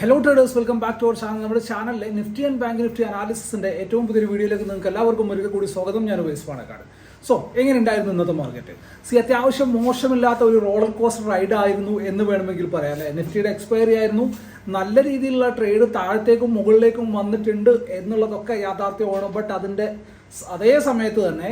Hello traders welcome back to our channel നമ്മുടെ ചാനലിലെ Nifty and bank Nifty അനാലിസിന്റെ ഏറ്റവും പുതിയൊരു വീഡിയോയിലേക്ക് നിങ്ങൾക്ക് എല്ലാവർക്കും ഒരിക്കൽ കൂടി സ്വാഗതം. ഞാൻ ഉപേസ് പാണക്കാട്. സോ എങ്ങനെ ഉണ്ടായിരുന്നു ഇന്നത്തെ മാർക്കറ്റ് സി അത്യാവശ്യം മോശമില്ലാത്ത ഒരു റോളർ കോസ്റ്റർ റൈഡ് ആയിരുന്നു എന്ന് വേണമെങ്കിൽ പറയാം അല്ലെ? നിഫ്റ്റിയുടെ എക്സ്പയറി ആയിരുന്നു. നല്ല രീതിയിലുള്ള ട്രേഡ് താഴത്തേക്കും മുകളിലേക്കും വന്നിട്ടുണ്ട് എന്നുള്ളതൊക്കെ യാഥാർത്ഥ്യമാണ്. ബട്ട് അതിന്റെ അതേ സമയത്ത് തന്നെ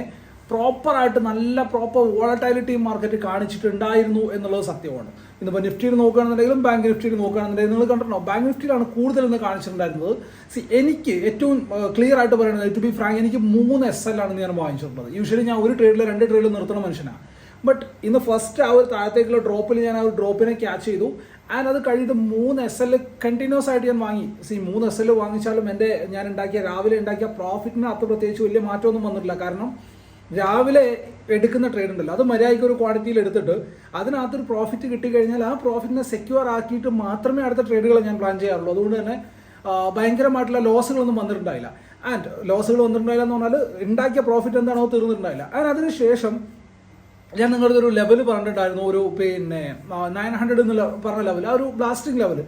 പ്രോപ്പറായിട്ട് നല്ല പ്രോപ്പർ വോളറ്റാലിറ്റി മാർക്കറ്റ് കാണിച്ചിട്ടുണ്ടായിരുന്നു എന്നുള്ളത് സത്യമാണ്. ഇന്നിപ്പോൾ നിഫ്റ്റിയിൽ നോക്കുകയാണെന്നുണ്ടെങ്കിലും ബാങ്ക് നിഫ്റ്റിയിൽ നോക്കുകയാണെന്നുണ്ടെങ്കിൽ നിങ്ങൾ കണ്ടിട്ടുണ്ടോ? ബാങ്ക് നിഫ്റ്റിയിലാണ് കൂടുതൽ ഇന്ന് കാണിച്ചിട്ടുണ്ടായിരുന്നത്. സി എനിക്ക് ഏറ്റവും ക്ലിയർ ആയിട്ട് പറയുന്നത് ടു ബി ഫ്രാങ്ക് എനിക്ക് മൂന്ന് എസ് എൽ ആണ് ഞാൻ വാങ്ങിച്ചിട്ടുള്ളത്. യൂഷ്വലി ഞാൻ ഒരു ട്രേഡിൽ രണ്ട് ട്രേഡിൽ നിർത്തുന്ന മനുഷ്യനാണ്. ബട്ട് ഇന്ന് ഫസ്റ്റ് ആ ഒരു താഴത്തേക്കുള്ള ഡ്രോപ്പിൽ ഞാൻ ആ ഒരു ഡ്രോപ്പിനെ ക്യാച്ച് ചെയ്തു. ആൻഡ് അത് കഴിഞ്ഞിട്ട് മൂന്ന് എസ് എൽ കണ്ടിന്യൂസ് ആയിട്ട് ഞാൻ വാങ്ങി. സി മൂന്ന് എസ് എൽ വാങ്ങിച്ചാലും എന്റെ ഞാൻ ഉണ്ടാക്കിയ രാവിലെ ഉണ്ടാക്കിയ പ്രോഫിറ്റിനകത്ത് പ്രത്യേകിച്ച് വലിയ മാറ്റമൊന്നും വന്നിട്ടില്ല. കാരണം രാവിലെ എടുക്കുന്ന ട്രേഡ് ഉണ്ടല്ലോ. അത് മര്യാദയ്ക്ക് ഒരു ക്വാണ്ടിറ്റിയിൽ എടുത്തിട്ട് അതിനകത്തൊരു പ്രോഫിറ്റ് കിട്ടിക്കഴിഞ്ഞാൽ ആ പ്രോഫിറ്റിനെ സെക്യൂർ ആക്കിയിട്ട് മാത്രമേ അടുത്ത ട്രേഡുകൾ ഞാൻ പ്ലാൻ ചെയ്യാറുള്ളൂ. അതുകൊണ്ട് തന്നെ ഭയങ്കരമായിട്ടുള്ള ലോസുകളൊന്നും വന്നിട്ടുണ്ടായില്ല. ആൻഡ് ലോസുകൾ വന്നിട്ടുണ്ടായില്ല എന്ന് പറഞ്ഞാൽ ഉണ്ടാക്കിയ പ്രോഫിറ്റ് എന്താണോ തീർന്നിട്ടുണ്ടായില്ല. ആൻഡ് അതിനുശേഷം ഞാൻ നിങ്ങളുടെ ഒരു ലെവൽ പറഞ്ഞിട്ടുണ്ടായിരുന്നു. ഒരു പിന്നെ നയൻ ഹൺഡ്രഡ് എന്നുള്ള പറഞ്ഞ ലെവൽ ആ ഒരു ബ്ലാസ്റ്റിംഗ് ലെവൽ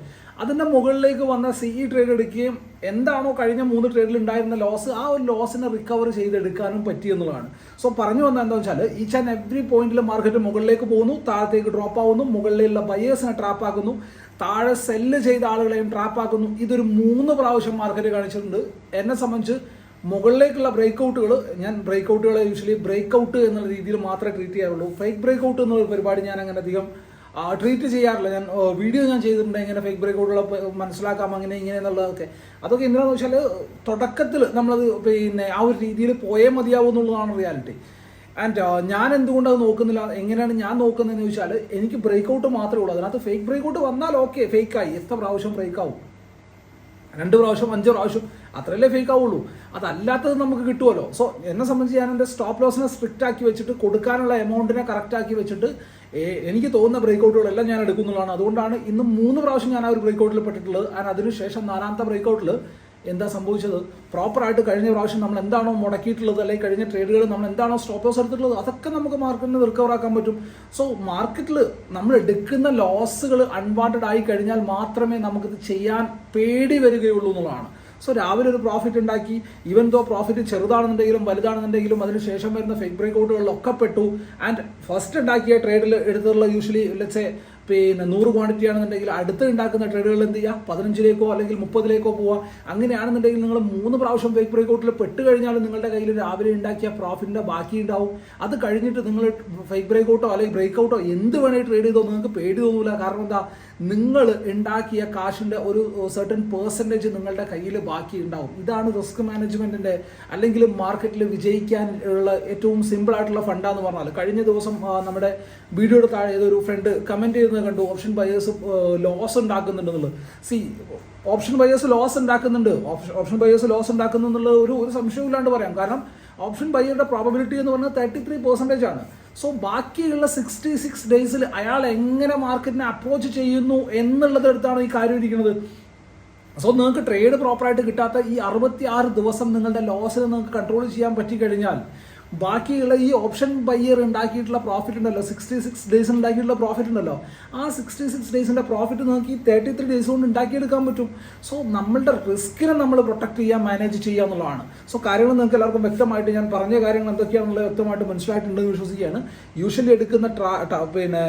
അതിന്റെ മുകളിലേക്ക് വന്ന സി ഇ ട്രേഡ് എടുക്കുകയും എന്താണോ കഴിഞ്ഞ മൂന്ന് ട്രേഡിൽ ഉണ്ടായിരുന്ന ലോസ് ആ ഒരു ലോസിനെ റിക്കവർ ചെയ്തെടുക്കാനും പറ്റി എന്നുള്ളതാണ്. സോ പറഞ്ഞു വന്ന എന്താ വെച്ചാൽ ഈച്ച് ആൻഡ് എവറി പോയിന്റിൽ മാർക്കറ്റ് മുകളിലേക്ക് പോകുന്നു താഴത്തേക്ക് ഡ്രോപ്പ് ആവുന്നു മുകളിലുള്ള ബയേഴ്സിനെ ട്രാപ്പ് ആക്കുന്നു താഴെ സെല്ല് ചെയ്ത ആളുകളെയും ട്രാപ്പ് ആക്കുന്നു. ഇതൊരു മൂന്ന് പ്രാവശ്യം മാർക്കറ്റ് കാണിച്ചിട്ടുണ്ട്. എന്നെ സംബന്ധിച്ച് മുകളിലേക്കുള്ള ബ്രേക്ക്ഔട്ടുകൾ ഞാൻ ബ്രേക്ക്ഔട്ടുകളെ യൂഷ്വലി ബ്രേക്ക്ഔട്ട് എന്നുള്ള രീതിയിൽ മാത്രമേ ട്രീറ്റ് ചെയ്യാറുള്ളൂ. ഫേക്ക് ബ്രേക്ക്ഔട്ട് എന്നുള്ള പരിപാടി ഞാൻ അങ്ങനെ അധികം ട്രീറ്റ് ചെയ്യാറില്ല. ഞാൻ വീഡിയോ ഞാൻ ചെയ്തിട്ടുണ്ട്. എങ്ങനെ ഫേക്ക് ബ്രേക്കൗട്ടുകൾ മനസ്സിലാക്കാം അങ്ങനെ ഇങ്ങനെ എന്നുള്ളതൊക്കെ. അതൊക്കെ എന്താണെന്ന് വെച്ചാൽ തുടക്കത്തിൽ നമ്മളത് പിന്നെ ആ ഒരു രീതിയിൽ പോയേ മതിയാവും എന്നുള്ളതാണ് റിയാലിറ്റി ആൻഡ് ഞാൻ എന്തുകൊണ്ട് അത് നോക്കുന്നില്ല? എങ്ങനെയാണ് ഞാൻ നോക്കുന്നതെന്ന് ചോദിച്ചാൽ എനിക്ക് ബ്രേക്കൗട്ട് മാത്രമേ ഉള്ളൂ. അതിനകത്ത് ഫേക്ക് ബ്രേക്കൗട്ട് വന്നാൽ ഓക്കെ ഫേക്കായി എത്ര പ്രാവശ്യം ബ്രേക്ക് ആവും? രണ്ട് പ്രാവശ്യം അഞ്ച് പ്രാവശ്യം അത്രയല്ലേ ഫേക്ക് ആവുള്ളൂ. അതല്ലാത്തത് നമുക്ക് കിട്ടുമല്ലോ സോ എന്നെ സംബന്ധിച്ച് ഞാൻ എന്റെ സ്റ്റോപ്പ് ലോസിനെ സ്ട്രിക്റ്റ് ആക്കി വെച്ചിട്ട് കൊടുക്കാനുള്ള എമൗണ്ടിനെ കറക്റ്റ് ആക്കി വെച്ചിട്ട് എനിക്ക് തോന്നുന്ന ബ്രേക്കൗട്ടുകളെല്ലാം ഞാൻ എടുക്കുന്നുള്ളതാണ്. അതുകൊണ്ടാണ് ഇന്ന് മൂന്ന് പ്രാവശ്യം ഞാൻ ആ ഒരു ബ്രേക്കൗട്ടിൽ പെട്ടിട്ടുള്ളത്. ആൻഡ് അതിനുശേഷം നാലാമത്തെ ബ്രേക്കൗട്ടിൽ എന്താ സംഭവിച്ചത്? പ്രോപ്പറായിട്ട് കഴിഞ്ഞ പ്രാവശ്യം നമ്മൾ എന്താണോ മുടക്കിയിട്ടുള്ളത് അല്ലെങ്കിൽ കഴിഞ്ഞ ട്രേഡുകൾ നമ്മൾ എന്താണോ സ്റ്റോപ്പ് ലോസ് എടുത്തിട്ടുള്ളത് അതൊക്കെ നമുക്ക് മാർക്കറ്റിന് റിക്കവർ ആക്കാൻ പറ്റും. സോ മാർക്കറ്റിൽ നമ്മൾ എടുക്കുന്ന ലോസുകൾ അൺവാണ്ടഡ് ആയി കഴിഞ്ഞാൽ മാത്രമേ നമുക്കിത് ചെയ്യാൻ പേടി വരികയുള്ളൂ എന്നുള്ളതാണ്. സോ രാവിലെ ഒരു പ്രോഫിറ്റ് ഉണ്ടാക്കി. ഈവൻ ദോ പ്രോഫിറ്റ് ചെറുതാണെന്നുണ്ടെങ്കിലും വലുതാണെന്നുണ്ടെങ്കിലും അതിനുശേഷം വരുന്ന ഫേക്ക് ബ്രേക്കൗട്ടുകളിലൊക്കെ പെട്ടു. ആൻഡ് ഫസ്റ്റ് ഉണ്ടാക്കിയ ട്രേഡിൽ എടുത്തുള്ള യൂഷ്വലി ലെറ്റ്സേ പിന്നെ നൂറ് ക്വാണ്ടിറ്റി ആണെന്നുണ്ടെങ്കിൽ അടുത്ത് ഉണ്ടാക്കുന്ന ട്രേഡുകൾ എന്ത് ചെയ്യുക? പതിനഞ്ചിലേക്കോ അല്ലെങ്കിൽ മുപ്പതിലേക്കോ പോവുക. അങ്ങനെയാണെന്നുണ്ടെങ്കിൽ നിങ്ങൾ മൂന്ന് പ്രാവശ്യം ഫേക്ക് ബ്രേക്കൗട്ടിൽ പെട്ട് കഴിഞ്ഞാൽ നിങ്ങളുടെ കയ്യിൽ രാവിലെ ഉണ്ടാക്കിയ പ്രോഫിറ്റിന്റെ ബാക്കി ഉണ്ടാവും. അത് കഴിഞ്ഞിട്ട് നിങ്ങൾ ഫേക്ക് ബ്രേക്കൗട്ടോ അല്ലെങ്കിൽ ബ്രേക്കൗട്ടോ എന്ത് വേണേൽ ട്രേഡ് ചെയ്തോ നിങ്ങൾക്ക് പേടി തോന്നൂല. കാരണം എന്താ? നിങ്ങൾ ഉണ്ടാക്കിയ കാശിന്റെ ഒരു സർട്ടൻ പേഴ്സന്റേജ് നിങ്ങളുടെ കയ്യിൽ ബാക്കി ഉണ്ടാവും. ഇതാണ് റിസ്ക് മാനേജ്മെന്റിന്റെ അല്ലെങ്കിൽ മാർക്കറ്റിൽ വിജയിക്കാൻ ഉള്ള ഏറ്റവും സിമ്പിളായിട്ടുള്ള ഫണ്ടാന്ന് പറഞ്ഞാൽ കഴിഞ്ഞ ദിവസം നമ്മുടെ വീഡിയോയുടെ താഴെ ഏതൊരു ഫ്രണ്ട് കമന്റ് ചെയ്യുന്നത് കണ്ടു ഓപ്ഷൻ ബയേഴ്സ് ലോസ് ഉണ്ടാക്കുന്നുണ്ടെന്നുള്ളത്. സി ഓപ്ഷൻ ബയേഴ്സ് ലോസ് ഉണ്ടാക്കുന്നുണ്ട്. ഓപ്ഷൻ ബയേഴ്സ് ലോസ് ഉണ്ടാക്കുന്നുള്ളത് ഒരു ഒരു സംശയമില്ലാണ്ട് പറയാം. കാരണം ഓപ്ഷൻ ബൈയുടെ പ്രോബബിലിറ്റി എന്ന് പറഞ്ഞാൽ തേർട്ടി ത്രീ പെർസെന്റേജ് ആണ്. സോ ബാക്കിയുള്ള സിക്സ്റ്റി സിക്സ് ഡേയ്സിൽ അയാൾ എങ്ങനെ മാർക്കറ്റിനെ അപ്രോച്ച് ചെയ്യുന്നു എന്നുള്ളത് എടുത്താണ് ഈ കാര്യം ഇരിക്കുന്നത്. സോ നിങ്ങൾക്ക് ട്രേഡ് പ്രോപ്പറായിട്ട് കിട്ടാത്ത ഈ അറുപത്തി ആറ് ദിവസം നിങ്ങളുടെ ലോസിനെ നിങ്ങൾക്ക് കൺട്രോൾ ചെയ്യാൻ പറ്റിക്കഴിഞ്ഞാൽ ബാക്കിയുള്ള ഈ ഓപ്ഷൻ ബയ്യർ ഉണ്ടാക്കിയിട്ടുള്ള പ്രോഫിറ്റ് ഉണ്ടല്ലോ. സിക്സ്റ്റി സിക്സ് ഡേയ്സ് ഉണ്ടാക്കിയിട്ടുള്ള പ്രോഫിറ്റ് ഉണ്ടല്ലോ. ആ സിക്സ്റ്റി സിക്സ് ഡേയ്സിന്റെ പ്രോഫിറ്റ് നോക്കി തേർട്ടി ത്രീ ഡേയ്സ് കൊണ്ട് ഉണ്ടാക്കിയെടുക്കാൻ പറ്റും. സോ നമ്മളുടെ റിസ്കിനെ നമ്മൾ പ്രൊട്ടക്ട് ചെയ്യാൻ മാനേജ് ചെയ്യുക എന്നുള്ളതാണ്. സോ കാര്യങ്ങൾ നിങ്ങൾക്ക് എല്ലാവർക്കും വ്യക്തമായിട്ട് ഞാൻ പറഞ്ഞ കാര്യങ്ങൾ എന്തൊക്കെയാണെന്നുള്ളത് വ്യക്തമായിട്ട് മനസ്സിലായിട്ടുണ്ടെന്ന് വിശ്വസിക്കുകയാണ്. യൂഷ്വലി എടുക്കുന്ന ട്രാ പിന്നെ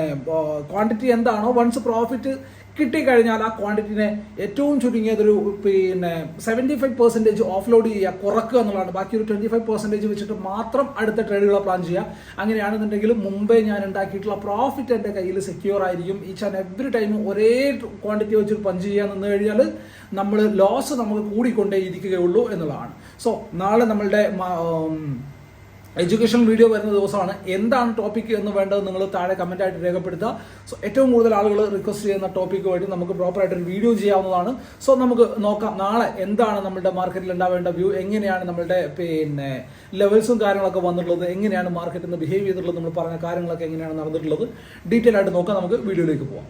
ക്വാണ്ടിറ്റി എന്താണോ വൺസ് പ്രോഫിറ്റ് കിട്ടിക്കഴിഞ്ഞാൽ ആ ക്വാണ്ടിറ്റിനെ ഏറ്റവും ചുരുങ്ങിയതൊരു പിന്നെ സെവന്റി ഫൈവ് പെർസെന്റേജ് ഓഫ്ലോഡ് ചെയ്യുക കുറക്കുക എന്നുള്ളതാണ്. ബാക്കി ഒരു ട്വന്റി ഫൈവ് പെർസെന്റേജ് വെച്ചിട്ട് മാത്രം അടുത്ത ട്രേഡുകളെ പ്ലാൻ ചെയ്യുക. അങ്ങനെയാണെന്നുണ്ടെങ്കിൽ മുമ്പേ ഞാൻ ഉണ്ടാക്കിയിട്ടുള്ള പ്രോഫിറ്റ് എന്റെ കയ്യിൽ സെക്യൂർ ആയിരിക്കും. ഈച്ച് ആൻഡ് എവറി ടൈം ഒരേ ക്വാണ്ടിറ്റി വെച്ചിട്ട് പഞ്ച് ചെയ്യാൻ നിന്ന് കഴിഞ്ഞാൽ നമ്മൾ ലോസ് നമുക്ക് കൂടിക്കൊണ്ടേ ഇരിക്കുകയുള്ളൂ എന്നുള്ളതാണ്. സോ നാളെ നമ്മളുടെ എഡ്യൂക്കേഷൻ വീഡിയോ വരുന്ന ദിവസമാണ്. എന്താണ് ടോപ്പിക് എന്ന് വേണ്ടത് നിങ്ങൾ താഴെ കമന്റ് ആയിട്ട് രേഖപ്പെടുത്തുക. സോ ഏറ്റവും കൂടുതൽ ആളുകൾ റിക്വസ്റ്റ് ചെയ്യുന്ന ടോപ്പിക്ക് വേണ്ടി നമുക്ക് പ്രോപ്പറായിട്ട് ഒരു വീഡിയോ ചെയ്യാവുന്നതാണ്. സോ നമുക്ക് നോക്കാം നാളെ എന്താണ് നമ്മുടെ മാർക്കറ്റിൽ ഉണ്ടാവേണ്ട വ്യൂ എങ്ങനെയാണ് നമ്മുടെ പിന്നെ ലെവൽസും കാര്യങ്ങളൊക്കെ വന്നിട്ടുള്ളത് എങ്ങനെയാണ് മാർക്കറ്റിൽ നിന്ന് ബിഹേവ് ചെയ്തിട്ടുള്ളത് നമ്മൾ പറഞ്ഞ കാര്യങ്ങളൊക്കെ എങ്ങനെയാണ് നടന്നിട്ടുള്ളത്. ഡീറ്റെയിൽ ആയിട്ട് നോക്കാം നമുക്ക് വീഡിയോയിലേക്ക് പോവാം.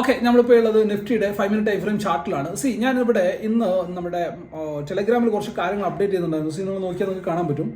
ഓക്കെ നമ്മളിപ്പോൾ ഉള്ളത് നിഫ്റ്റിയുടെ ഫൈവ് മിനിറ്റ് ടൈം ഫ്രെയിം ചാർട്ടിലാണ് സി ഞാനിവിടെ ഇന്ന് നമ്മുടെ ടെലഗ്രാമിൽ കുറച്ച് കാര്യങ്ങൾ അപ്ഡേറ്റ് ചെയ്യുന്നുണ്ടായിരുന്നു സി നിങ്ങൾ നോക്കിയാൽ നിങ്ങൾക്ക് കാണാൻ പറ്റും.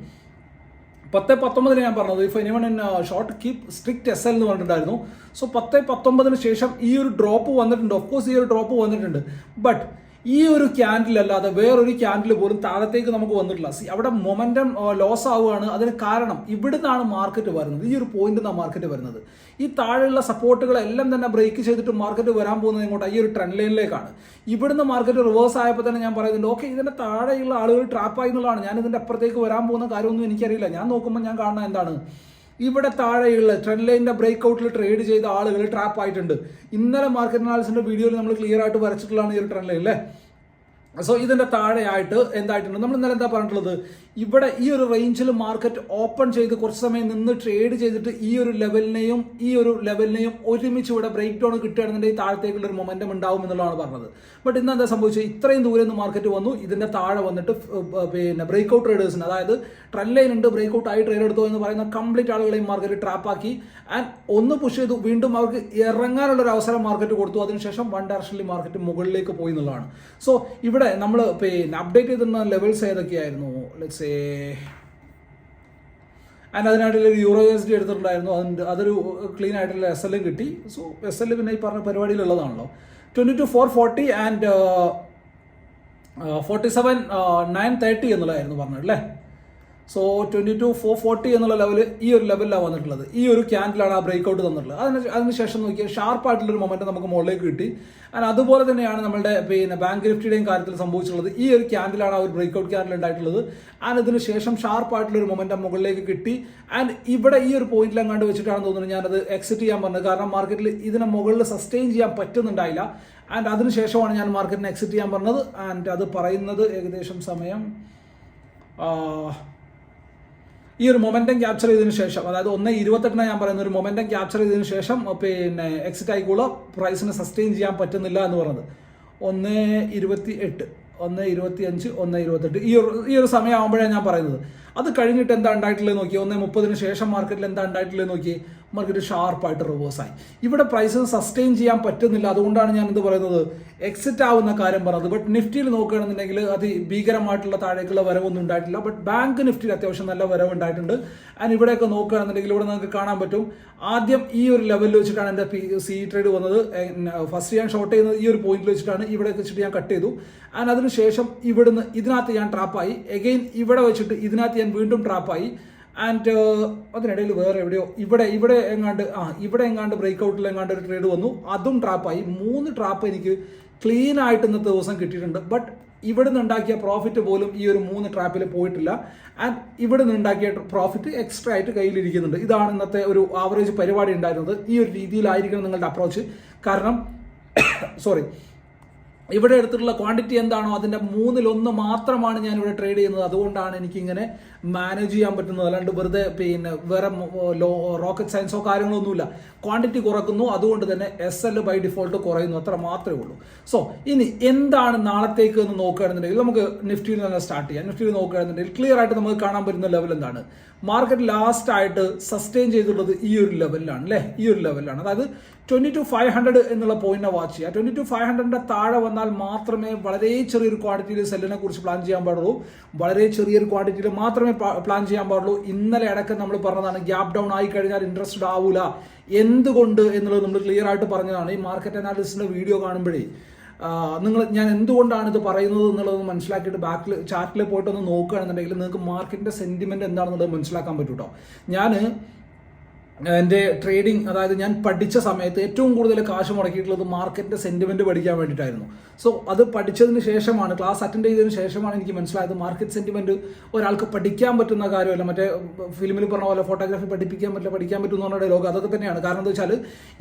പത്ത് പത്തൊമ്പതിന് ഞാൻ പറഞ്ഞത് if anyone in short keep strict S L എന്ന് പറഞ്ഞിട്ടുണ്ടായിരുന്നു. സോ പത്ത് പത്തൊമ്പതിന് ശേഷം ഈ ഒരു ഡ്രോപ്പ് വന്നിട്ടുണ്ട്. ഓഫ് കോഴ്സ് ഈ ഒരു ഡ്രോപ്പ് വന്നിട്ടുണ്ട്. ബട്ട് ഈ ഒരു ക്യാൻഡിൽ അല്ലാതെ വേറൊരു ക്യാൻഡിൽ പോലും താഴത്തേക്ക് നമുക്ക് വന്നിട്ടില്ല. സി അവിടെ മൊമെന്റം ലോസ് ആവുകയാണ്. അതിന് കാരണം ഇവിടുന്നാണ് മാർക്കറ്റ് വരുന്നത്. ഈ ഒരു പോയിന്റ് നിന്നാണ് മാർക്കറ്റ് വരുന്നത്. ഈ താഴെയുള്ള സപ്പോർട്ടുകളെല്ലാം തന്നെ ബ്രേക്ക് ചെയ്തിട്ട് മാർക്കറ്റ് വരാൻ പോകുന്നത് ഇങ്ങോട്ട് ഈ ഒരു ട്രെൻഡ് ലൈനിലേക്കാണ് ഇവിടുന്ന് മാർക്കറ്റ് റിവേഴ്സ് ആയപ്പോൾ തന്നെ ഞാൻ പറയുന്നുണ്ട് ഓക്കെ ഇതിന്റെ താഴെയുള്ള ആളുകൾ ട്രാപ്പായി എന്നുള്ളതാണ്. ഞാൻ ഇതിന്റെ അപ്പുറത്തേക്ക് വരാൻ പോകുന്ന കാര്യമൊന്നും എനിക്കറിയില്ല. ഞാൻ നോക്കുമ്പോൾ ഞാൻ കാണുന്ന എന്താണ്? ഇവിടെ താഴെയുള്ള ട്രെൻഡ് ലൈനിന്റെ ബ്രേക്ക് ഔട്ടിൽ ട്രേഡ് ചെയ്ത ആളുകൾ ട്രാപ്പ് ആയിട്ടുണ്ട്. ഇന്നലെ മാർക്കറ്റ് അനാലിസിന്റെ വീഡിയോയിൽ നമ്മൾ ക്ലിയർ ആയിട്ട് വരച്ചിട്ടുള്ളതാണ് ഈ ഒരു ട്രെൻഡ് ലൈൻ അല്ലേ? സോ ഇതിന്റെ താഴെയായിട്ട് എന്തായിട്ടുണ്ട്? നമ്മൾ ഇന്നലെ എന്താ പറഞ്ഞിട്ടുള്ളത്? ഇവിടെ ഈ ഒരു റേഞ്ചിൽ മാർക്കറ്റ് ഓപ്പൺ ചെയ്ത് കുറച്ച് സമയം നിന്ന് ട്രേഡ് ചെയ്തിട്ട് ഈ ഒരു ലെവലിനെയും ഈ ഒരു ലെവലിനെയും ഒരുമിച്ച് ഇവിടെ ബ്രേക്ക് ഡൗൺ കിട്ടുകയാണെന്നുണ്ടെങ്കിൽ താഴത്തേക്കുള്ള ഒരു മൊമെന്റം ഉണ്ടാവും എന്നുള്ളതാണ് പറഞ്ഞത്. ബട്ട് ഇന്ന് എന്താ സംഭവിച്ചത്? ഇത്രയും ദൂരം നിന്ന് മാർക്കറ്റ് വന്നു. ഇതിന്റെ താഴെ വന്നിട്ട് പിന്നെ ബ്രേക്ക് ഔട്ട് ട്രേഡേഴ്സിന് അതായത് ട്രെൻഡ് ലൈൻ ഉണ്ട് ബ്രേക്ക് ഔട്ട് ആയി ട്രേഡ് എടുത്തു എന്ന് പറയുന്ന കംപ്ലീറ്റ് ആളുകളെയും മാർക്കറ്റ് ട്രാപ്പ് ആക്കി. ആൻഡ് ഒന്ന് പുഷ് ചെയ്തു. വീണ്ടും അവർക്ക് ഇറങ്ങാനുള്ള ഒരു അവസരം മാർക്കറ്റ് കൊടുത്തു. അതിനുശേഷം വൺ ഡയറക്ഷനിൽ മാർക്കറ്റ് മുകളിലേക്ക് പോയി എന്നുള്ളതാണ്. സോ ഇവിടെ നമ്മൾ പിന്നെ അപ്ഡേറ്റ് ചെയ്തിരുന്ന ലെവൽസ് ഏതൊക്കെയായിരുന്നു? ലെറ്റ്സ് എ ആൻഡ് അതിനായിട്ടുള്ള ഒരു യൂറോ എസ് ഡി എടുത്തിട്ടുണ്ടായിരുന്നു. അതിന്റെ അതൊരു ക്ലീൻ ആയിട്ടുള്ള എസ് എല്ലും കിട്ടി. സോ എസ് എൽ പിന്നെ ഈ പറഞ്ഞ പരിപാടിയിലുള്ളതാണല്ലോ. Twenty two four forty and forty seven nine thirty എന്നുള്ളതായിരുന്നു പറഞ്ഞത് അല്ലേ? So twenty two four forty എന്നുള്ള ലെവൽ ഈ ഒരു ലെവലിലാണ് വന്നിട്ടുള്ളത്. ഈ ഒരു ക്യാൻഡിലാണ് ആ ബ്രേക്ക് ഔട്ട് തന്നിട്ടുള്ളത്. അതിന് അതിനുശേഷം നോക്കിയാൽ ഷാർപ്പായിട്ടുള്ളൊരു മൊമെന്റ് നമുക്ക് മുകളിലേക്ക് കിട്ടി. ആൻഡ് അതുപോലെ തന്നെയാണ് നമ്മുടെ പിന്നെ ബാങ്ക് നിഫ്റ്റിയുടെയും കാര്യത്തിൽ സംഭവിച്ചിട്ടുള്ളത്. ഈ ഒരു ക്യാൻഡിലാണ് ആ ഒരു ബ്രേക്ക് ഔട്ട് ക്യാൻഡിൽ ഉണ്ടായിട്ടുള്ളത്. ആൻഡ് ഇതിന് ശേഷം ഷാർപ്പായിട്ടുള്ളൊരു മൊമെന്റം മുകളിലേക്ക് കിട്ടി. ആൻഡ് ഇവിടെ ഈ ഒരു പോയിന്റിലും കണ്ട് വെച്ചിട്ടാണ് തോന്നുന്നത് ഞാനത് എക്സിറ്റ് ചെയ്യാൻ പറഞ്ഞത്. കാരണം മാർക്കറ്റിൽ ഇതിനെ മുകളിൽ സസ്റ്റെയിൻ ചെയ്യാൻ പറ്റുന്നുണ്ടായില്ല. ആൻഡ് അതിനുശേഷമാണ് ഞാൻ മാർക്കറ്റിനെ എക്സിറ്റ് ചെയ്യാൻ പറഞ്ഞത്. ആൻഡ് അത് പറയുന്നത് ഏകദേശം സമയം ഈ ഒരു മൊമെന്റം ക്യാപ്ചർ ചെയ്തതിനു ശേഷം അതായത് ഒന്ന് ഇരുപത്തെട്ടിന് ഞാൻ പറയുന്ന ഒരു മൊമെന്റം ക്യാപ്ചർ ചെയ്തതിന് ശേഷം പിന്നെ എക്സിറ്റ് ആയിക്കോളൂ പ്രൈസിന് സസ്റ്റെയിൻ ചെയ്യാൻ പറ്റുന്നില്ല എന്ന് പറഞ്ഞത് ഒന്ന് ഇരുപത്തി എട്ട് ഒന്ന് ഇരുപത്തി അഞ്ച് ഒന്ന് ഇരുപത്തെട്ട്. ഈ ഒരു ഈ ഒരു സമയമാകുമ്പോഴാണ് ഞാൻ പറയുന്നത്. അത് കഴിഞ്ഞിട്ട് എന്താ ഉണ്ടായിട്ടുള്ളത് നോക്കി ഒന്ന് മുപ്പതിന് ശേഷം മാർക്കറ്റിൽ എന്താ ഉണ്ടായിട്ടുള്ളത് നോക്കി മാർക്കറ്റ് ഷാർപ്പായിട്ട് റിവേഴ്സായി ഇവിടെ പ്രൈസ് സസ്റ്റെയിൻ ചെയ്യാൻ പറ്റുന്നില്ല. അതുകൊണ്ടാണ് ഞാൻ എന്ത് പറയുന്നത്. എക്സിറ്റ് ആവുന്ന കാര്യം പറഞ്ഞത്. ബട്ട് നിഫ്റ്റിയിൽ നോക്കുകയാണെന്നുണ്ടെങ്കിൽ അത് ഭീകരമായിട്ടുള്ള താഴേക്കുള്ള വരവൊന്നും ഉണ്ടായിട്ടില്ല. ബട്ട് ബാങ്ക് നിഫ്റ്റിയിൽ അത്യാവശ്യം നല്ല വരവ് ഉണ്ടായിട്ടുണ്ട്. ആൻഡ് ഇവിടെയൊക്കെ നോക്കുകയാണെന്നുണ്ടെങ്കിൽ ഇവിടെ നിങ്ങൾക്ക് കാണാൻ പറ്റും. ആദ്യം ഈ ഒരു ലെവലിൽ വെച്ചിട്ടാണ് എന്റെ സി ട്രേഡ് വന്നത്. ഫസ്റ്റ് ഞാൻ ഷോർട്ട് ചെയ്യുന്നത് ഈ ഒരു പോയിന്റിൽ വെച്ചിട്ടാണ് ഇവിടെ വെച്ചിട്ട് ഞാൻ കട്ട് ചെയ്തു. ആൻഡ് അതിനുശേഷം ഇവിടുന്ന് ഇതിനകത്ത് ഞാൻ ട്രാപ്പായി എഗെയിൻ ഇവിടെ വെച്ചിട്ട് ഇതിനകത്ത് ഞാൻ വീണ്ടും ട്രാപ്പായി ആൻഡ് അതിനിടയിൽ വേറെ എവിടെയോ ഇവിടെ ഇവിടെ എങ്ങാണ്ട് ആ ഇവിടെ എങ്ങാണ്ട് ബ്രേക്ക് ഔട്ടിൽ എങ്ങാണ്ട് ഒരു ട്രേഡ് വന്നു. അതും ട്രാപ്പായി മൂന്ന് ട്രാപ്പ് എനിക്ക് ക്ലീൻ ആയിട്ട് ഇന്നത്തെ ദിവസം കിട്ടിയിട്ടുണ്ട്. ബട്ട് ഇവിടെ നിന്ന് ഉണ്ടാക്കിയ പ്രോഫിറ്റ് പോലും ഈ ഒരു മൂന്ന് ട്രാപ്പിൽ പോയിട്ടില്ല. ആൻഡ് ഇവിടെ നിന്ന് ഉണ്ടാക്കിയ പ്രോഫിറ്റ് എക്സ്ട്രാ ആയിട്ട് കയ്യിലിരിക്കുന്നുണ്ട്. ഇതാണ് ഇന്നത്തെ ഒരു ആവറേജ് പരിപാടി ഉണ്ടായിരുന്നത്. ഈ ഒരു രീതിയിലായിരിക്കണം നിങ്ങളുടെ അപ്രോച്ച് കാരണം സോറി ഇവിടെ എടുത്തിട്ടുള്ള ക്വാണ്ടിറ്റി എന്താണോ അതിന്റെ മൂന്നിലൊന്ന് മാത്രമാണ് ഞാൻ ഇവിടെ ട്രേഡ് ചെയ്യുന്നത്. അതുകൊണ്ടാണ് എനിക്ക് ഇങ്ങനെ മാനേജ് ചെയ്യാൻ പറ്റുന്നത്. അല്ലാണ്ട് വെറുതെ പിന്നെ വേറെ ലോ റോക്കറ്റ് സയൻസോ കാര്യങ്ങളൊന്നുമില്ല. ക്വാണ്ടിറ്റി കുറക്കുന്നു. അതുകൊണ്ട് തന്നെ എസ് എൽ ബൈ ഡിഫോൾട്ട് കുറയുന്നു. അത്ര മാത്രമേ ഉള്ളൂ. സോ ഇനി എന്താണ് നാളത്തേക്ക് എന്ന് നോക്കുകയാണെന്നുണ്ടെങ്കിൽ നമുക്ക് നിഫ്റ്റിയിൽ തന്നെ സ്റ്റാർട്ട് ചെയ്യാം. നിഫ്റ്റിയിൽ നോക്കുകയാണെന്നുണ്ടെങ്കിൽ ക്ലിയർ ആയിട്ട് നമുക്ക് കാണാൻ പറ്റുന്ന ലെവൽ എന്താണ്? മാർക്കറ്റ് ലാസ്റ്റ് ആയിട്ട് സസ്റ്റെയിൻ ചെയ്തിട്ടുള്ളത് ഈ ഒരു ലെവലിലാണ് അല്ലേ? ഈ ഒരു ലെവലിലാണ് അതായത് ട്വന്റി ടു ഫൈവ് ഹൺഡ്രഡ് എന്നുള്ള പോയിന്റിനെ വാച്ച് ചെയ്യുക. ട്വന്റി ടു ഫൈവ് ഹൺഡ്രഡിന്റെ താഴെ വന്നാൽ മാത്രമേ വളരെ ചെറിയൊരു ക്വാണ്ടിറ്റിയിൽ സെല്ലിനെ കുറിച്ച് പ്ലാൻ ചെയ്യാൻ പാടുള്ളൂ. വളരെ ചെറിയൊരു ക്വാണ്ടിറ്റിയിൽ മാത്രമേ പ്ലാൻ ചെയ്യാൻ പാടുള്ളൂ. ഇന്നലെ അടക്കം നമ്മൾ പറഞ്ഞതാണ് ഗ്യാപ് ഡൗൺ ആയി കഴിഞ്ഞാൽ ഇൻട്രസ്റ്റഡ് ആവൂല. എന്തുകൊണ്ട് എന്നുള്ളത് നമ്മൾ ക്ലിയർ ആയിട്ട് പറഞ്ഞതാണ്. ഈ മാർക്കറ്റ് അനാലിസിന്റെ വീഡിയോ കാണുമ്പോഴേ നിങ്ങൾ ഞാൻ എന്തുകൊണ്ടാണ് ഇത് പറയുന്നത് എന്നുള്ളത് മനസ്സിലാക്കിയിട്ട് ബാക്കിൽ ചാറ്റിൽ പോയിട്ടൊന്ന് നോക്കുകയാണെന്നുണ്ടെങ്കിൽ നിങ്ങൾക്ക് മാർക്കറ്റിന്റെ സെന്റിമെന്റ് എന്താണെന്നുള്ളത് മനസ്സിലാക്കാൻ പറ്റൂട്ടോ. ഞാൻ എന്റെ ട്രേഡിംഗ് അതായത് ഞാൻ പഠിച്ച സമയത്ത് ഏറ്റവും കൂടുതൽ കാശ് മുടക്കിയിട്ടുള്ളത് മാർക്കറ്റിന്റെ സെന്റിമെന്റ് പഠിക്കാൻ വേണ്ടിയിട്ടായിരുന്നു. സോ അത് പഠിച്ചതിന് ശേഷമാണ് ക്ലാസ് അറ്റൻഡ് ചെയ്തതിന് ശേഷമാണ് എനിക്ക് മനസ്സിലായത് മാർക്കറ്റ് സെന്റിമെന്റ് ഒരാൾക്ക് പഠിക്കാൻ പറ്റുന്ന കാര്യമല്ല. മറ്റേ ഫിലിമിൽ പറഞ്ഞ പോലെ ഫോട്ടോഗ്രാഫി പഠിപ്പിക്കാൻ പറ്റില്ല പഠിക്കാൻ പറ്റുമെന്ന് പറഞ്ഞ ലോകം അതൊക്കെ തന്നെയാണ്. കാരണം എന്താ വെച്ചാൽ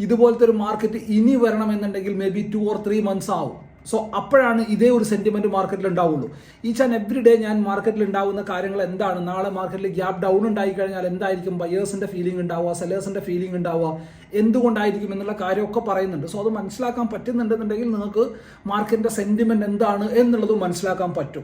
ഇതുപോലത്തെ ഒരു മാർക്കറ്റ് ഇനി വരണമെന്നുണ്ടെങ്കിൽ maybe two or three months ആവും. സോ അപ്പോഴാണ് ഇതേ ഒരു സെന്റിമെന്റ് മാർക്കറ്റിൽ ഉണ്ടാവുള്ളൂ. ഈച്ച് ആൻഡ് എവറി ഡേ ഞാൻ മാർക്കറ്റിൽ ഉണ്ടാവുന്ന കാര്യങ്ങൾ എന്താണ്? നാളെ മാർക്കറ്റിൽ ഗ്യാപ് ഡൗൺ ഉണ്ടായി കഴിഞ്ഞാൽ എന്തായിരിക്കും? ബയേഴ്സിന്റെ ഫീലിംഗ് ഉണ്ടാവുക സെല്ലേഴ്സിന്റെ ഫീലിംഗ് ഉണ്ടാവുക എന്തുകൊണ്ടായിരിക്കും എന്നുള്ള കാര്യമൊക്കെ പറയുന്നുണ്ട്. സോ അത് മനസ്സിലാക്കാൻ പറ്റുന്നുണ്ടെന്നുണ്ടെങ്കിൽ നിങ്ങൾക്ക് മാർക്കറ്റിന്റെ സെന്റിമെന്റ് എന്താണ് എന്നുള്ളത് മനസ്സിലാക്കാൻ പറ്റും.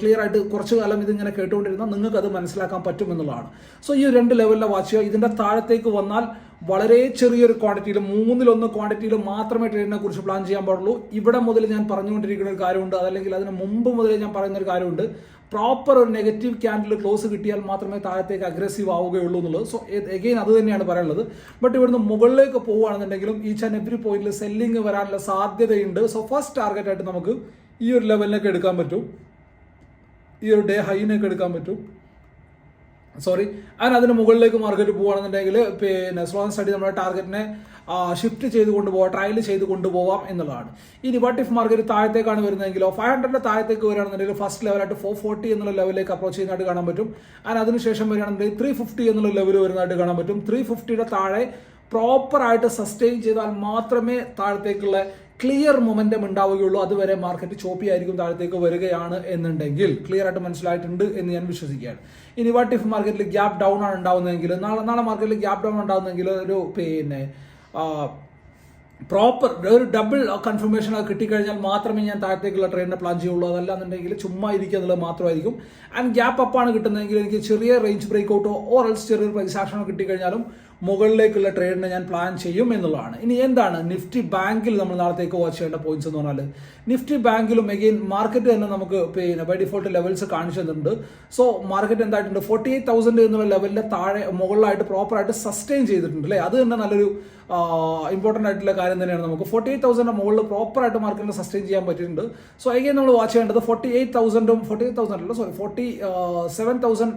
ക്ലിയർ ആയിട്ട് കുറച്ചു കാലം ഇതിങ്ങനെ കേട്ടുകൊണ്ടിരുന്നാൽ നിങ്ങൾക്ക് അത് മനസ്സിലാക്കാൻ പറ്റും എന്നുള്ളതാണ്. സോ ഈ രണ്ട് ലെവലിലെ വാച്ച് ഇതിന്റെ താഴത്തേക്ക് വന്നാൽ വളരെ ചെറിയൊരു ക്വാണ്ടിറ്റിയിൽ മൂന്നിലൊന്ന് ക്വാണ്ടിറ്റിയിൽ മാത്രമേ ട്രേഡിനെ കുറിച്ച് പ്ലാൻ ചെയ്യാൻ പാടുള്ളൂ. ഇവിടെ മുതൽ ഞാൻ പറഞ്ഞുകൊണ്ടിരിക്കുന്ന ഒരു കാര്യമുണ്ട്. അതല്ലെങ്കിൽ അതിന് മുമ്പ് മുതൽ ഞാൻ പറയുന്ന ഒരു കാര്യമുണ്ട്. പ്രോപ്പർ ഒരു നെഗറ്റീവ് ക്യാൻഡിൽ ക്ലോസ് കിട്ടിയാൽ മാത്രമേ താഴത്തേക്ക് അഗ്രസീവ് ആവുകയുള്ളൂ എന്നുള്ളത്. സോ എഗെയിൻ അത് തന്നെയാണ് പറയാനുള്ളത്. ബട്ട് ഇവിടുന്ന് മുകളിലേക്ക് പോവുകയാണെന്നുണ്ടെങ്കിലും ഈച്ച് ആൻഡ് എവറി പോയിന്റിൽ സെല്ലിംഗ് വരാനുള്ള സാധ്യതയുണ്ട്. സോ ഫസ്റ്റ് ടാർഗറ്റ് ആയിട്ട് നമുക്ക് ഈ ഒരു ലെവലിനൊക്കെ എടുക്കാൻ പറ്റും. ഈ ഒരു ഡേ ഹൈനൊക്കെ എടുക്കാൻ പറ്റും. സോറി അതിന് അതിന് മുകളിലേക്ക് മാർക്കറ്റ് പോകുകയാണെന്നുണ്ടെങ്കിൽ പിന്നെ സ്ലോ ആൻഡ് സ്റ്റഡി നമ്മുടെ ടാർഗറ്റിനെ ഷിഫ്റ്റ് ചെയ്ത് കൊണ്ടുപോകാം ട്രയൽ ചെയ്ത് കൊണ്ടുപോകാം എന്നുള്ളതാണ്. ഇനി വട്ട് ഇഫ് മാർക്കറ്റ് താഴത്തേക്കാണ് വരുന്നതെങ്കിലോ ഫൈവ് ഹൺഡ്രഡിന്റെ താഴത്തേക്ക് വരികയാണെന്നുണ്ടെങ്കിൽ ഫസ്റ്റ് ലെവലായിട്ട് ഫോർ ഫോർട്ടി എന്നുള്ള ലെവലിലേക്ക് അപ്രോച്ച് ചെയ്യുന്നതായിട്ട് കാണാൻ പറ്റും. ആൻഡ് അതിനുശേഷം വരികയാണെന്നുണ്ടെങ്കിൽ ത്രീ ഫിഫ്റ്റി എന്നുള്ള ലെവൽ വരുന്നതായിട്ട് കാണാൻ പറ്റും. ത്രീ ഫിഫ്റ്റിയുടെ താഴെ പ്രോപ്പറായിട്ട് സസ്റ്റെയിൻ ചെയ്താൽ മാത്രമേ താഴത്തേക്കുള്ള ക്ലിയർ മൊമെന്റം ഉണ്ടാവുകയുള്ളൂ. അതുവരെ മാർക്കറ്റ് ചോപ്പി ആയിരിക്കും താഴത്തേക്ക് വരികയാണ് എന്നുണ്ടെങ്കിൽ. ക്ലിയർ ആയിട്ട് മനസ്സിലായിട്ടുണ്ട് എന്ന് ഞാൻ വിശ്വസിക്കുകയാണ്. ഇനി വാട്ട് ഇഫ് മാർക്കറ്റിൽ ഗ്യാപ്പ് ഡൗൺ ആണ് ഉണ്ടാവുന്നതെങ്കിൽ നാളെ നാളെ മാർക്കറ്റിൽ ഗ്യാപ്പ് ഡൗൺ ഉണ്ടാവുന്നെങ്കിൽ ഒരു പിന്നെ പ്രോപ്പർ ഒരു ഡബിൾ കൺഫർമേഷൻ അത് കിട്ടിക്കഴിഞ്ഞാൽ മാത്രമേ ഞാൻ താഴത്തേക്കുള്ള ട്രെയിനിനെ പ്ലാൻ ചെയ്യുള്ളൂ. അതല്ല എന്നുണ്ടെങ്കിൽ ചുമ്മാ ഇരിക്കുക എന്നുള്ളത് മാത്രമായിരിക്കും. ആൻഡ് ഗ്യാപ്പ് അപ്പാണ് കിട്ടുന്നതെങ്കിൽ എനിക്ക് ചെറിയ റേഞ്ച് ബ്രേക്ക് ഔട്ടോ ഓർ എൽസ് ചെറിയൊരു പ്രൈസ് ആക്ഷനോ കിട്ടിക്കഴിഞ്ഞാലും മുകളിലേക്കുള്ള ട്രേഡിനെ ഞാൻ പ്ലാൻ ചെയ്യും എന്നുള്ളതാണ്. ഇനി എന്താണ്? നിഫ്റ്റി ബാങ്കിൽ നമ്മൾ നാളത്തേക്ക് വാച്ച് ചെയ്യേണ്ട പോയിന്റ്സ് എന്ന് പറഞ്ഞാൽ നിഫ്റ്റി ബാങ്കിലും എഗെയിൻ മാർക്കറ്റ് തന്നെ നമുക്ക് പിന്നെ ബൈ ഡിഫോൾട്ട് ലെവൽസ് കാണിച്ചു തന്നിട്ടുണ്ട്. സോ മാർക്കറ്റ് എന്തായിട്ടുണ്ട്? ഫോർട്ടി എയ്റ്റ് തൗസൻഡ് എന്നുള്ള ലെവലിന്റെ താഴെ മുകളിലായിട്ട് പ്രോപ്പറായിട്ട് സസ്റ്റെയിൻ ചെയ്തിട്ടുണ്ട് അല്ലേ? അത് തന്നെ നല്ലൊരു ഇമ്പോർട്ടന്റ് ആയിട്ടുള്ള കാര്യം തന്നെയാണ് നമുക്ക്. ഫോർട്ടി എയ്റ്റ് തൗസൻഡ് മുകളിൽ പ്രോപ്പറായിട്ട് മാർക്കറ്റിനെ സസ്റ്റെയിൻ ചെയ്യാൻ പറ്റിയിട്ടുണ്ട്. സോ എഗെയിൻ നമ്മൾ വാച്ച് ചെയ്യേണ്ടത് ഫോർട്ടി എയ്റ്റ് തൗസൻഡും ഫോർട്ടി എയ്റ്റ് തൗസൻഡ് അല്ല sorry forty seven thousand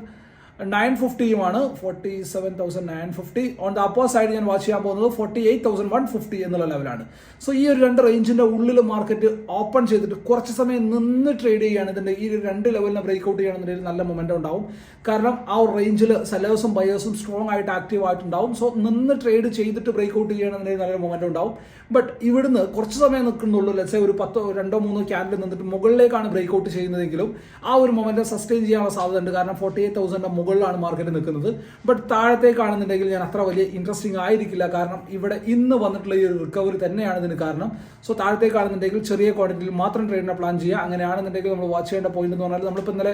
nine ഫിഫ്റ്റിയുമാണ് forty seven thousand nine fifty on the upper side ഞാൻ വാച്ച് ചെയ്യാൻ പോകുന്നത് forty eight thousand one fifty എന്നുള്ള ലെവലാണ് സോ ഈ ഒരു രണ്ട് റേഞ്ചിന്റെ ഉള്ളിൽ മാർക്കറ്റ് ഓപ്പൺ ചെയ്തിട്ട് കുറച്ച് സമയം നിന്ന് ട്രേഡ് ചെയ്യുകയാണെന്നുണ്ടെങ്കിൽ ഈ രണ്ട് ലെവലിനെ ബ്രേക്ക് ഔട്ട് ചെയ്യണമെന്നുണ്ടെങ്കിൽ നല്ല മൊമെന്റം ഉണ്ടാവും. കാരണം ആ റേഞ്ചിൽ സെല്ലേഴ്സും ബയേഴ്സും സ്ട്രോങ് ആയിട്ട് ആക്റ്റീവ് ആയിട്ടുണ്ടാവും. സോ നിന്ന് ട്രേഡ് ചെയ്തിട്ട് ബ്രേക്ക് ഔട്ട് ചെയ്യണമെന്നുണ്ടെങ്കിൽ നല്ലൊരു മൊമെന്റം ഉണ്ടാവും. ബട്ട് ഇവിടുന്ന് കുറച്ച് സമയം നിൽക്കുന്നുള്ളൂ. ലെറ്റ്സ് ഒരു പത്തോ രണ്ടോ മൂന്നോ ക്യാൻഡിൽ നിന്നിട്ട് മുകളിലേക്കാണ് ബ്രേക്ക് ഔട്ട് ചെയ്യുന്നതെങ്കിലും ആ ഒരു മൊമെന്റം സസ്റ്റെയിൻ ചെയ്യാനുള്ള സാധ്യത ഉണ്ട് കാരണം ഫോർട്ടി എയ്റ്റ് തൗസൻഡിന്റെ മുകളിലാണ് മാർക്കറ്റ് നിൽക്കുന്നത്. ബട്ട് താഴത്തേക്കാണെന്നുണ്ടെങ്കിൽ ഞാൻ അത്ര വലിയ ഇൻട്രസ്റ്റിംഗ് ആയിരിക്കില്ല. കാരണം ഇവിടെ ഇന്ന് വന്നിട്ടുള്ള ഈ ഒരു റിക്കവറി തന്നെയാണ് ഇതിന് കാരണം. സോ താഴത്തേക്കാണെന്നുണ്ടെങ്കിൽ ചെറിയ ക്വാണ്ടിറ്റിയിൽ മാത്രം ട്രേഡിനെ പ്ലാൻ ചെയ്യുക. അങ്ങനെയാണെന്നുണ്ടെങ്കിൽ നമ്മൾ വാച്ച് ചെയ്യേണ്ട പോയിന്റ് എന്ന് പറഞ്ഞാൽ നമ്മളിപ്പോൾ ഇന്നലെ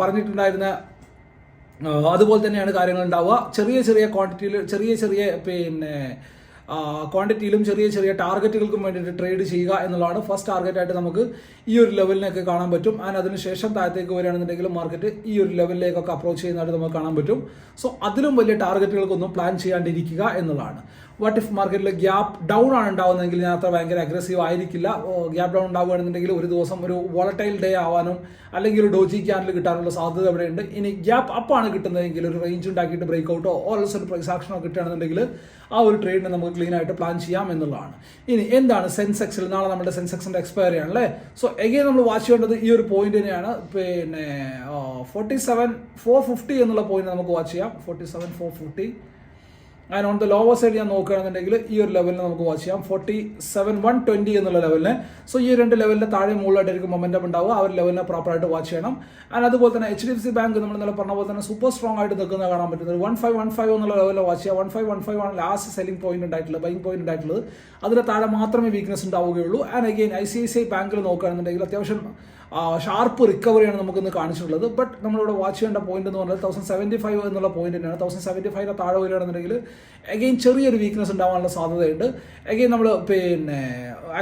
പറഞ്ഞിട്ടുണ്ടായിരുന്ന അതുപോലെ തന്നെയാണ് കാര്യങ്ങൾ ഉണ്ടാവുക. ചെറിയ ചെറിയ ക്വാണ്ടിറ്റിയിൽ ചെറിയ ചെറിയ പിന്നെ ക്വാണ്ടിറ്റിയിലും ചെറിയ ചെറിയ ടാർഗറ്റുകൾക്കും വേണ്ടിയിട്ട് ട്രേഡ് ചെയ്യുക എന്നുള്ളതാണ് ഫസ്റ്റ് ടാർഗറ്റായിട്ട് നമുക്ക് ഈ ഒരു ലെവലിനൊക്കെ കാണാൻ പറ്റും. ആൻഡ് അതിനുശേഷം താഴത്തേക്ക് വരികയാണെന്നുണ്ടെങ്കിൽ മാർക്കറ്റ് ഈ ഒരു ലെവലിലേക്കൊക്കെ അപ്രോച്ച് ചെയ്യുന്നതായിട്ട് നമുക്ക് കാണാൻ പറ്റും. സോ അതിലും വലിയ ടാർഗറ്റുകൾക്കൊന്നും പ്ലാൻ ചെയ്യാണ്ടിരിക്കുക എന്നുള്ളതാണ്. വാട്ട് ഇഫ് മാർക്കറ്റിൽ ഗ്യാപ്പ് ഡൗൺ ആണ് ഉണ്ടാവുന്നതെങ്കിൽ ഞാൻ അത്ര ഭയങ്കര അഗ്രസീവ് ആയിരിക്കില്ല. ഗ്യാപ്പ് ഡൗൺ ഉണ്ടാവുകയാണെന്നുണ്ടെങ്കിൽ ഒരു ദിവസം ഒരു വോളറ്റൈൽ ഡേ ആവാനും അല്ലെങ്കിൽ ഒരു ഡോജി ക്യാനിൽ കിട്ടാനുള്ള സാധ്യത അവിടെയുണ്ട് ഇനി ഗ്യാപ്പ് അപ്പ് ആണ് കിട്ടുന്നതെങ്കിൽ ഒരു റേഞ്ച് ഉണ്ടാക്കിയിട്ട് ബ്രേക്ക് ഔട്ടോ ഓൾസ് ഒരു പ്രൈസ് ആക്ഷനോ കിട്ടുകയാണെന്നുണ്ടെങ്കിൽ ആ ഒരു ട്രേഡിനെ നമുക്ക് ക്ലീൻ ആയിട്ട് പ്ലാൻ ചെയ്യാം എന്നുള്ളതാണ്. ഇനി എന്താണ് സെൻസെക്സിൽ നാളെ നമ്മുടെ സെൻസെക്സിന്റെ എക്സ്പയറി ആണല്ലേ സോ എഗെയിൻ നമ്മൾ വാച്ച് ചെയ്യേണ്ടത് ഈ ഒരു പോയിന്റ് തന്നെയാണ്. പിന്നെ ഫോർട്ടി സെവൻ ഫോർ ഫിഫ്റ്റി എന്നുള്ള പോയിന്റ് നമുക്ക് വാച്ച് ചെയ്യാം. Forty seven four fifty and on the lower side ഞാൻ നോക്കുകയാണെന്നുണ്ടെങ്കിൽ ഈ ഒരു ലെവലിനെ നമുക്ക് വാച്ച് ചെയ്യാം. ഫോർട്ടി സെവൻ വൺ ട്വന്റി എന്നുള്ള ലെവലിനെ സോ ഈ രണ്ട് ലെവലിന് താഴെ മുകളിലായിട്ടായിരിക്കും മൊമെന്റം ഉണ്ടാവുക. ആ ഒരു ലെവലിനെ പ്രോപ്പറായിട്ട് വാച്ച് ചെയ്യണം. ആൻഡ് അതുപോലെ തന്നെ H D F C bank നമ്മൾ ഇന്നലെ പറഞ്ഞ പോലെ തന്നെ സൂപ്പർ സ്ട്രോങ് ആയിട്ട് നിൽക്കുന്നത് കാണാൻ പറ്റുന്നത്. വൺ ഫൈവ് വൺ ഫൈവ് എന്നുള്ള ലെവലിൽ വാച്ച് ചെയ്യാം വൺ ഫൈവ് വൺ ഫൈവ് ആണ് ലാസ്റ്റ് സെല്ലിംഗ് പോയിന്റ് ഉണ്ടായിട്ടുള്ളത് ബൈങ് പോയിന്റ് ഉണ്ടായിട്ടുള്ളത്. അതിന് താഴെ മാത്രമേ വീക്ക്നെസ് ഉണ്ടാവുകയുള്ളൂ. And again I C I C I ബാങ്കിൽ നോക്കുകയാണെന്നുണ്ടെങ്കിൽ അത്യാവശ്യം ഷാർപ്പ് റിക്കവറിയാണ് നമുക്കിന്ന് കാണിച്ചിട്ടുള്ളത്. ബട്ട് നമ്മളിവിടെ വാച്ച് ചെയ്യേണ്ട പോയിന്റ് എന്ന് പറഞ്ഞാൽ തൗസൻഡ് സെവന്റി ഫൈവ് എന്നുള്ള പോയിന്റ് തന്നെയാണ്. തൗസൻഡ് സെവന്റി ഫൈവിന് താഴെ വരികയാണെന്നുണ്ടെങ്കിൽ അഗെയിൻ ചെറിയൊരു വീക്ക്നെസ് ഉണ്ടാവാനുള്ള സാധ്യതയുണ്ട്. അഗെയിൻ നമ്മൾ പിന്നെ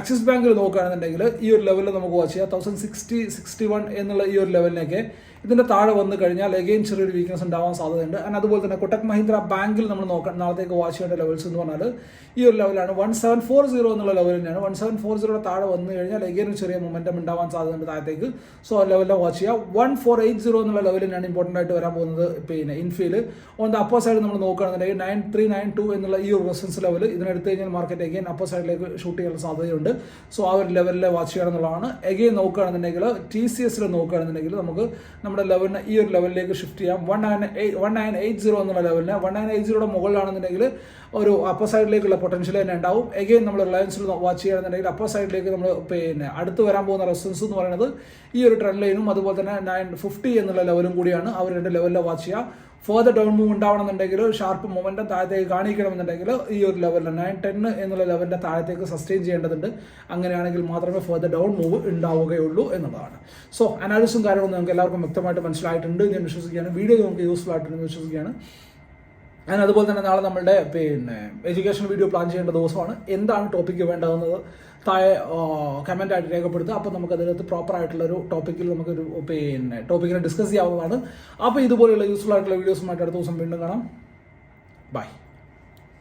ആക്സിസ് ബാങ്കിൽ നോക്കുകയാണെന്നുണ്ടെങ്കിൽ ഈ ഒരു ലെവലിൽ നമുക്ക് വാച്ച് ചെയ്യാം. തൗസൻഡ് സിക്സ്റ്റി സിക്സ്റ്റി വൺ എന്നുള്ള ഈ ഒരു ലെവലിനൊക്കെ ഇതിന്റെ താഴെ വന്നു കഴിഞ്ഞാൽ എഗെയിൻ ചെറിയൊരു വീക്ക്നെസ് ഉണ്ടാവാൻ സാധ്യതയുണ്ട്. ആൻഡ് അതുപോലെ തന്നെ കൊട്ടക് മഹീന്ദ്ര ബാങ്കിൽ നമ്മൾ നോക്കാം നാളത്തേക്ക് വാച്ച് ചെയ്യേണ്ട ലെവൽസ് എന്ന് പറഞ്ഞാൽ ഈ ഒരു ലെവലാണ് വൺ സെവൻ ഫോർ സീറോ എന്നുള്ള ലെവൽ തന്നെയാണ്. വൺ സെവൻ ഫോർ സീറോയുടെ താഴെ വന്നു കഴിഞ്ഞാൽ എഗെയിൻ ഒരു ചെറിയ മൊമെന്റം ഉണ്ടാവാൻ സാധ്യതയുണ്ട് താഴത്തേക്ക്. സോ ആ ലെവലിൽ വാച്ച് ചെയ്യുക. വൺ ഫോർ എയ്റ്റ് സീറോ എന്നുള്ള ലെവലിനാണ് ഇമ്പോർട്ടന്റ് ആയിട്ട് വരാൻ പോകുന്നത് പിന്നെ ഇൻഫീൽ ഓൺ ദ അപ്പർ സൈഡ് നമ്മൾ നോക്കുകയാണെന്നുണ്ടെങ്കിൽ നയൻ ത്രീ നയൻ ടു എന്നുള്ള ഈ ഒരു റെസൻസ് ലെവൽ ഇതിനെടുത്ത് കഴിഞ്ഞാൽ മാർക്കറ്റ് എഗെയിൻ അപ്പർ സൈഡിലേക്ക് ഷൂട്ട് ചെയ്യാനുള്ള സാധ്യതയുണ്ട്. സോ ആ ഒരു ലെവലിൽ വാച്ച് ചെയ്യണം എന്നുള്ളതാണ്. എഗെയിൻ നോക്കുകയാണെന്നുണ്ടെങ്കിൽ ടി സി എസിൽ നോക്കുകയാണെന്നുണ്ടെങ്കിൽ നമുക്ക് നമ്മുടെ ലെവലിനെ ഈ ഒരു ലെവലിലേക്ക് ഷിഫ്റ്റ് ചെയ്യാം. One nine one nine eight zero എന്നുള്ള ലെവലിന് വൺ നയൻ എയ്റ്റ് സീറോയുടെ മുകളിലാണെന്നുണ്ടെങ്കിൽ ഒരു അപ്പർ സൈഡിലേക്കുള്ള പൊട്ടൻഷ്യൽ തന്നെ ഉണ്ടാവും. എഗെയിൻ നമ്മൾ റിലയൻസിൽ വാച്ച് ചെയ്യുകയാണെന്നുണ്ടെങ്കിൽ അപ്പർ സൈഡിലേക്ക് നമ്മൾ പിന്നെ അടുത്ത് വരാൻ പോകുന്ന റെസിസ്റ്റൻസ് എന്ന് പറയുന്നത് ഈ ഒരു ട്രെൻഡ് ലൈനും അതുപോലെ തന്നെ നയൻ ഫിഫ്റ്റി എന്നുള്ള ലെവലും കൂടിയാണ് അവർ രണ്ട് ലെവലിൽ വാച്ച് ചെയ്യുക. ഫോർദർ ഡൗൺ മൂവ് ഉണ്ടാവണമെന്നുണ്ടെങ്കിൽ ഷാർപ്പ് മൊമെന്റം താഴത്തേക്ക് കാണിക്കണമെന്നുണ്ടെങ്കിൽ ഈ ഒരു ലെവലിൽ നയൻ ടെൻ എന്നുള്ള ലെവലിന്റെ താഴത്തേക്ക് സസ്റ്റെയിൻ ചെയ്യേണ്ടതുണ്ട്. അങ്ങനെയാണെങ്കിൽ മാത്രമേ ഫർദർ ഡൗൺ മൂവ് ഉണ്ടാവുകയുള്ളൂ എന്നുള്ളതാണ്. സോ അനാലിസും കാര്യങ്ങളും നിങ്ങൾക്ക് എല്ലാവർക്കും വ്യക്തമായിട്ട് മനസ്സിലായിട്ടുണ്ട്. ഞാൻ വിശ്വസിക്കുകയാണ്. വീഡിയോ നമുക്ക് യൂസ്ഫുൾ ആയിട്ടുണ്ടെന്ന് വിശ്വസിക്കുകയാണ്. ഞാൻ അതുപോലെ തന്നെ നാളെ നമ്മളുടെ പിന്നെ എഡ്യൂക്കേഷൻ വീഡിയോ പ്ലാൻ ചെയ്യേണ്ട ദിവസമാണ്. എന്താണ് ടോപ്പിക്ക് വേണ്ടതെന്നത് താഴെ കമന്റ് ആയിട്ട് രേഖപ്പെടുത്തുക. അപ്പോൾ നമുക്ക് അതിനകത്ത് പ്രോപ്പർ ആയിട്ടുള്ള ഒരു ടോപ്പിക്കിൽ നമുക്കൊരു പിന്നെ ടോപ്പിക്കിനെ ഡിസ്കസ് ചെയ്യാവുന്നതാണ്. അപ്പോൾ ഇതുപോലെയുള്ള യൂസ്ഫുൾ ആയിട്ടുള്ള വീഡിയോസുമായിട്ട് അടുത്ത ദിവസം വീണ്ടും കാണാം. ബൈ